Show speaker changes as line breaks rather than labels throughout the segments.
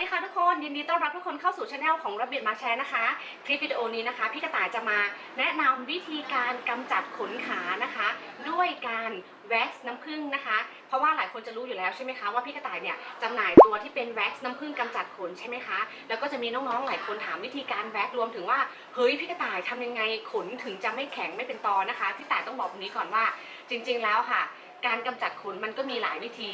ดีค่ะทุกคนยินดีต้อนรับทุกคนเข้าสู่ช anel ของระเบียบมาแชร์นะคะ คลิปวิดีโอนี้นะคะ พี่กระต่ายจะมาแนะนำวิธีการกำจัดขนขานะคะ ด้วยการแว็กซ์น้ำผึ้งนะคะ เพราะว่าหลายคนจะรู้อยู่แล้วใช่ไหมคะว่าพี่กระต่ายเนี่ยจำหน่ายตัวที่เป็นแว็กซ์น้ำผึ้งกำจัดขนใช่ไหมคะ แล้วก็จะมีน้องๆหลายคนถามวิธีการแว็กซ์รวมถึงว่าเฮ้ยพี่กระต่ายทำยังไงขนถึงจะไม่แข็งไม่เป็นตอนะคะพี่กระต่ายต้องบอกตรงนี้ก่อนว่า จริง ๆ แล้วค่ะการกำจัดขนมันก็มีหลายวิธี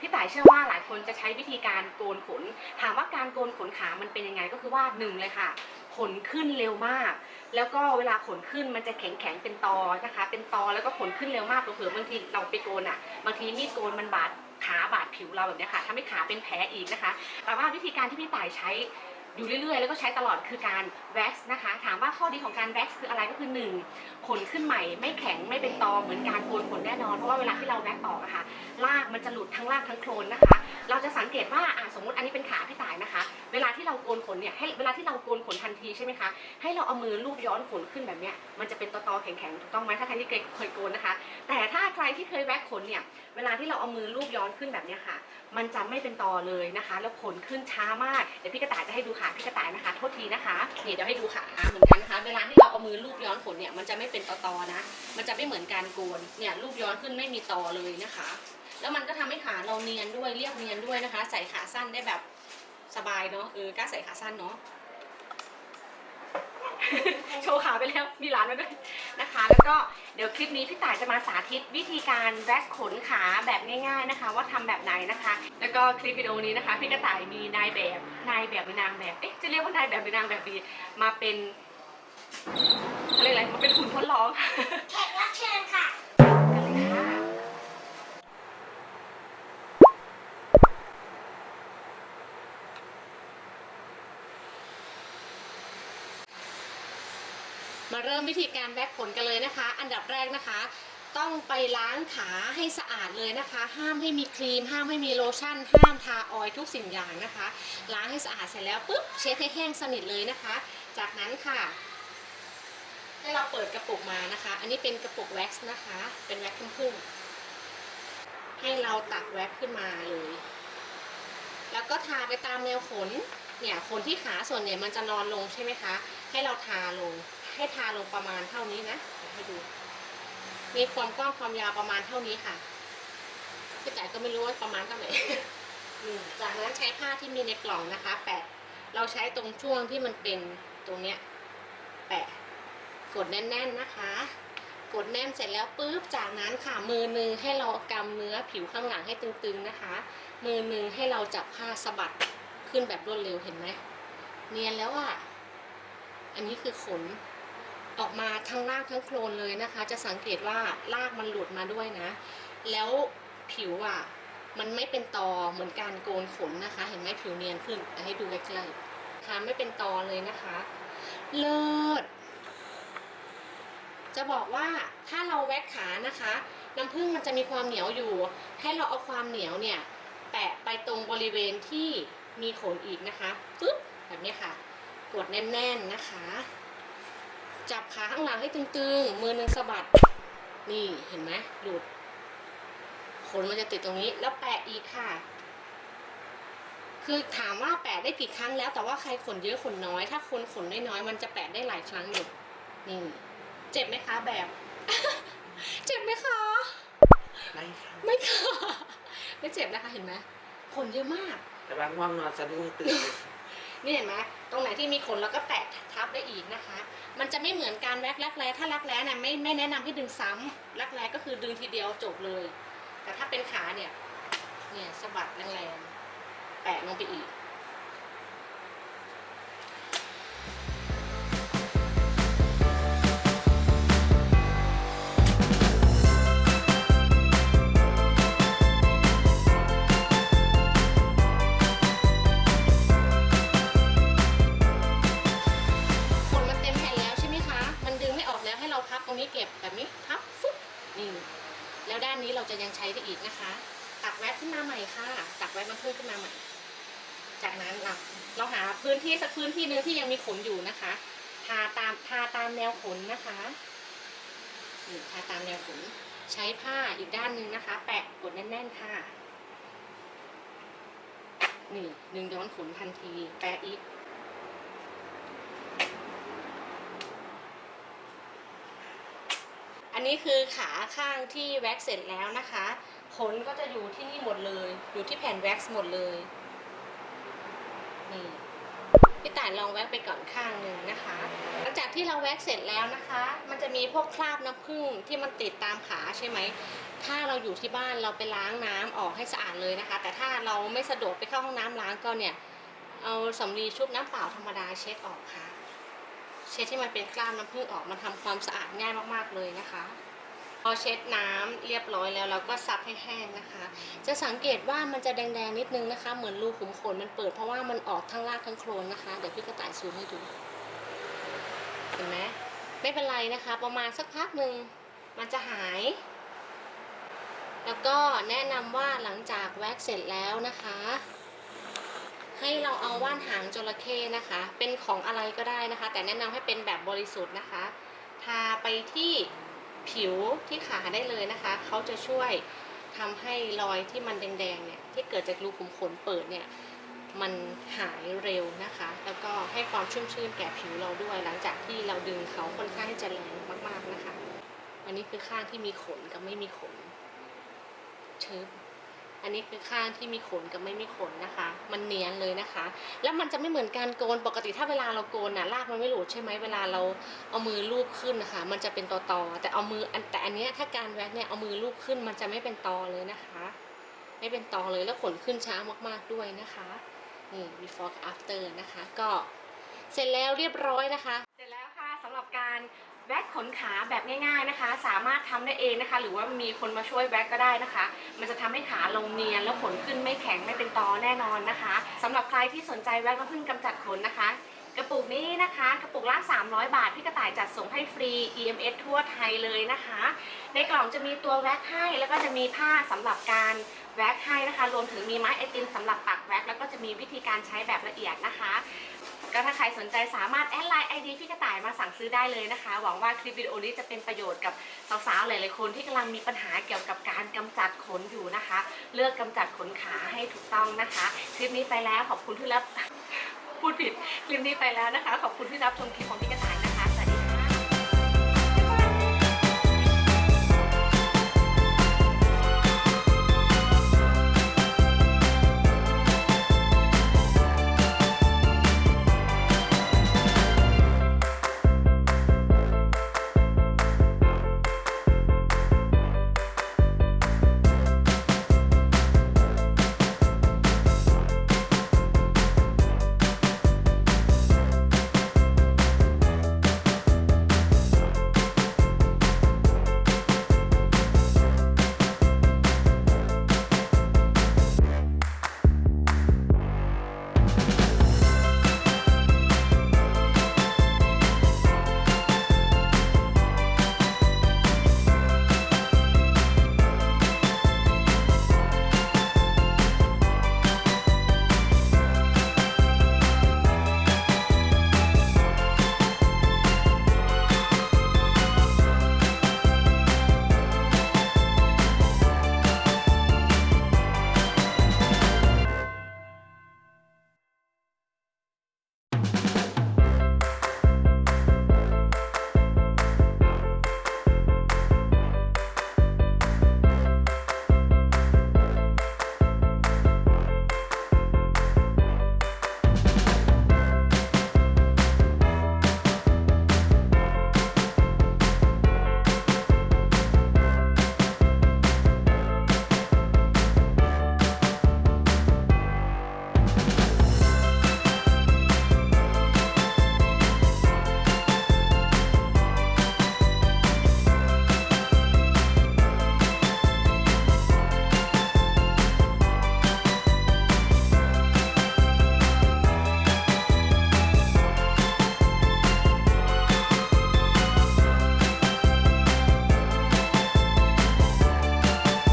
พี่ต่ายเชื่อว่าหลายคนจะใช้วิธีการโกนขน ถามว่าการโกนขนขามันเป็นยังไงก็คือว่าหนึ่งเลยค่ะขนขึ้นเร็วมาก แล้วก็เวลาขนขึ้นมันจะแข็งแข็งๆเป็นตอนะคะ เป็นตอแล้วก็ขนขึ้นเร็วมากเผื่อบางทีเราไปโกนอะ บางทีมีดโกนมันบาดขาบาดผิวเราแบบนี้ค่ะทำให้ขาเป็นแผลอีกนะคะ แต่ว่าวิธีการที่พี่ต่ายใช้ อยู่เรื่อยๆ แล้วก็ใช้ตลอดคือการแว็กซ์นะคะ ถามว่าข้อดีของการแว็กซ์คืออะไรก็คือหนึ่งขนขึ้นใหม่ ไม่แข็งไม่เป็นตอเหมือนการโกนขนแน่นอน เพราะว่าเวลาที่เราแว็กซ์ออกอะค่ะลากมันจะหลุดทั้งลากทั้งโคลนนะคะ เราจะสังเกตว่าอะสมมติอันนี้เป็นขาพี่ตายนะคะ เวลาที่เราโกนขนเนี่ยให้เวลาที่เราโกนขนทันทีใช่ไหมคะให้เราเอามือลูบย้อนขนขึ้นแบบเนี้ยมันจะเป็นตอๆแข็งๆถูกต้องไหมถ้าใครที่เคยเคยโกนนะคะ แต่ถ้าใครที่เคยแว็กขนเนี่ยเวลาที่เราเอามือลูบย้อนขึ้นแบบเนี้ยค่ะ มันจะไม่เป็นตอเลยนะคะ แล้วขนขึ้นช้ามากเดี๋ยวพี่กระต่ายจะให้ดูขาพี่กระต่ายนะคะโทษทีนะคะนี่เดี๋ยวให้ดูขาเหมือนกันนะคะเวลาที่เราเอามือลูบย้อนขนเนี่ยมันจะไม่เป็นตอๆนะ มันจะไม่เหมือนการโกนเนี่ยลูบย้อนขึ้นไม่มีตอเลยนะคะ แล้วมันก็ทำให้ขาเราเนียนด้วยเรียบเนียนด้วยนะคะ ใส่ขาสั้นได้แบบสบายเนาะเออกล้าใส่ขาสั้นเนาะโชว์ขาไปแล้วมีร้านมาด้วยนะคะ แล้วก็เดี๋ยวคลิปนี้พี่ต่ายจะมาสาธิตวิธีการแว็กขนขาแบบง่าย ๆนะคะ ว่าทำแบบไหนนะคะ แล้วก็คลิปวิดีโอนี้นะคะ พี่กระต่ายมีนายแบบนายแบบหรือนางแบบเอ๊ะจะเรียกว่านายแบบหรือนางแบบดีมาเป็นเขาเรียกอะไรมาเป็นหุ่นทดลอง
แขกรับเชิญค่ะ
กันเลยค่ะ มาเริ่มวิธีการแว็กขนกันเลยนะคะ อันดับแรกนะคะ ต้องไปล้างขาให้สะอาดเลยนะคะ ห้ามให้มีครีม ห้ามให้มีโลชั่น ห้ามทาออยล์ทุกสิ่งอย่างนะคะ ล้างให้สะอาดเสร็จแล้วปุ๊บเช็ดให้แห้งสนิทเลยนะคะ จากนั้นค่ะให้เราเปิดกระปุกมานะคะ อันนี้เป็นกระปุกแว็กซ์นะคะ เป็นแว็กซ์พึ่งๆให้เราตักแว็กซ์ขึ้นมาเลย แล้วก็ทาไปตามแนวขน เนี่ยขนที่ขาส่วนเนี่ยมันจะนอนลงใช่ไหมคะ ให้เราทาลง ให้ทาลงประมาณเท่านี้นะให้ดู มีความกว้างความยาวประมาณเท่านี้ค่ะพี่แต่ก็ไม่รู้ว่าประมาณเท่าไหร่จากนั้นใช้ผ้าที่มีในกล่องนะคะ แปะ เราใช้ตรงช่วงที่มันเป็นตรงเนี้ย แปะ กดแน่น ๆนะคะ กดแน่นเสร็จแล้วปุ๊บ จากนั้นค่ะ มือหนึ่งให้เรากำเนื้อผิวข้างหลังให้ตึงๆนะคะ มือหนึ่งให้เราจับผ้าสะบัดขึ้นแบบรวดเร็วเห็นไหมเนียนแล้วอะ อันนี้คือขน ออกมาทั้งรากทั้งโคลนเลยนะคะ จะสังเกตว่ารากมันหลุดมาด้วยนะ แล้วผิวอะมันไม่เป็นตอเหมือนการโกนขนนะคะ เห็นไหมผิวเนียนขึ้นให้ดูใกล้ๆค่ะไม่เป็นตอเลยนะคะ เลิศจะบอกว่าถ้าเราแว็กขานะคะ น้ำผึ้งมันจะมีความเหนียวอยู่ ให้เราเอาความเหนียวเนี่ย แปะไปตรงบริเวณที่มีขนอีกนะคะปึ๊บแบบนี้ค่ะ กดแน่นๆนะคะ จับขาข้างหลังให้ตึงๆ มือหนึงสะบัด นี่เห็นไหมหลุด ขนมันจะติดตรงนี้ แล้วแปะอีกค่ะ คือถามว่าแปะได้กี่ครั้งแล้ว แต่ว่าใครขนเยอะขนน้อย ถ้าคนขนน้อยๆมันจะแปะได้หลายครั้งอยู่ นี่ เจ็บไหมคะแบบ เจ็บไหมคะ
ไม่ค่ะ
ไม่ค่ะ ไม่เจ็บนะคะเห็นไหมขนเยอะมาก
แต่ว่าง่วงนอนสะดุ้งตื่นเลย
นี่เห็นไหมตรงไหนที่มีขนเราก็แปะทับได้อีกนะคะ มันจะไม่เหมือนการแว็กรักแร้ถ้ารักแร้นะไม่ไม่แนะนำให้ดึงซ้ำรักแร้ก็คือดึงทีเดียวจบเลย แต่ถ้าเป็นขาเนี่ยเนี่ยสะบัดแรงๆแปะลงไปอีก แล้วด้านนี้เราจะยังใช้ได้อีกนะคะ ตักแว็กขึ้นมาใหม่ค่ะ ตักแว็กน้ำผึ้งขึ้นมาใหม่ จากนั้นเราเราหาพื้นที่สักพื้นที่หนึ่งที่ยังมีขนอยู่นะคะทาตามทาตามแนวขนนะคะนี่ทาตามแนวขนใช้ผ้าอีกด้านหนึ่งนะคะ แปะกดแน่นๆค่ะนี่ดึงย้อนขนทันที แปะอีก อันนี้คือขาข้างที่แว็กซ์เสร็จแล้วนะคะขนก็จะอยู่ที่นี่หมดเลย อยู่ที่แผ่นแว็กซ์หมดเลยนี่พี่ต่ายลองแว็กไปก่อนข้างหนึ่งนะคะ หลังจากที่เราแว็กเสร็จแล้วนะคะ มันจะมีพวกคราบน้ำผึ้งที่มันติดตามขาใช่ไหม ถ้าเราอยู่ที่บ้านเราไปล้างน้ำออกให้สะอาดเลยนะคะ แต่ถ้าเราไม่สะดวกไปเข้าห้องน้ำล้างก็เนี่ย เอาสำลีชุบน้ำเปล่าธรรมดาเช็ดออกค่ะ เช็ดที่มันเป็นคราบน้ำผึ้งออกมันทำความสะอาดง่ายมากๆเลยนะคะ พอเช็ดน้ำเรียบร้อยแล้วเราก็ซับให้แห้งนะคะ จะสังเกตว่ามันจะแดงๆนิดนึงนะคะ เหมือนรูขุมขนมันเปิดเพราะว่ามันออกทั้งรากทั้งโคลนนะคะ เดี๋ยวพี่กระต่ายซูมให้ดูเห็นไหมไม่เป็นไรนะคะ ประมาณสักพักหนึ่งมันจะหายแล้วก็แนะนำว่าหลังจากแว็กเสร็จแล้วนะคะ ให้เราเอาว่านหางจระเข้นะคะ เป็นของอะไรก็ได้นะคะ แต่แนะนำให้เป็นแบบบริสุทธิ์นะคะ ทาไปที่ผิวที่ขาได้เลยนะคะเขาจะช่วยทำให้รอยที่มันแดงๆเนี่ยที่เกิดจากรูขุมขนเปิดเนี่ยมันหายเร็วนะคะ แล้วก็ให้ความชุ่มชื่นแก่ผิวเราด้วย หลังจากที่เราดึงเขาค่อนข้างที่จะแรงมากๆนะคะ อันนี้คือข้างที่มีขนกับไม่มีขนเชิบ อันนี้คือข้างที่มีขนกับไม่มีขนนะคะ มันเนียนเลยนะคะ แล้วมันจะไม่เหมือนการโกนปกติถ้าเวลาเราโกนน่ะรากมันไม่หลุดใช่ไหมเวลาเราเอามือลูบขึ้นนะคะ มันจะเป็นตอตอๆแต่เอามืออันแต่อันนี้ถ้าการแว็กเนี่ยเอามือลูบขึ้นมันจะไม่เป็นตอเลยนะคะ ไม่เป็นตอเลยแล้วขนขึ้นช้ามากๆด้วยนะคะนี่ before กับ after นะคะ ก็เสร็จแล้วเรียบร้อยนะคะ การแว็กขนขาแบบง่ายๆนะคะ สามารถทำได้เองนะคะ หรือว่ามีคนมาช่วยแว็กก็ได้นะคะ มันจะทำให้ขาลงเนียนแล้วขนขึ้นไม่แข็งไม่เป็นตอแน่นอนนะคะสำหรับใครที่สนใจแว็กน้ำผึ้งกำจัดขนนะคะกระปุกนี้นะคะ กระปุกละ 300 บาท พี่กระต่ายจัดส่งให้ฟรี EMS ทั่วไทยเลยนะคะ ในกล่องจะมีตัวแว็กให้ แล้วก็จะมีผ้าสำหรับการแว็กให้นะคะ รวมถึงมีไม้ไอติมสำหรับปักแว็กแล้วก็จะมีวิธีการใช้แบบละเอียดนะคะ ก็ถ้าใครสนใจสามารถแอดไลน์ไอดีพี่กระต่ายมาสั่งซื้อได้เลยนะคะ หวังว่าคลิปวิดีโอนี้จะเป็นประโยชน์กับสาวๆหลายๆคนที่กำลังมีปัญหาเกี่ยวกับการกำจัดขนอยู่นะคะ เลือกกำจัดขนขาให้ถูกต้องนะคะ คลิปนี้ไปแล้วขอบคุณที่รับพูดผิดคลิปนี้ไปแล้วนะคะ ขอบคุณที่รับชมคลิปของพี่กระต่าย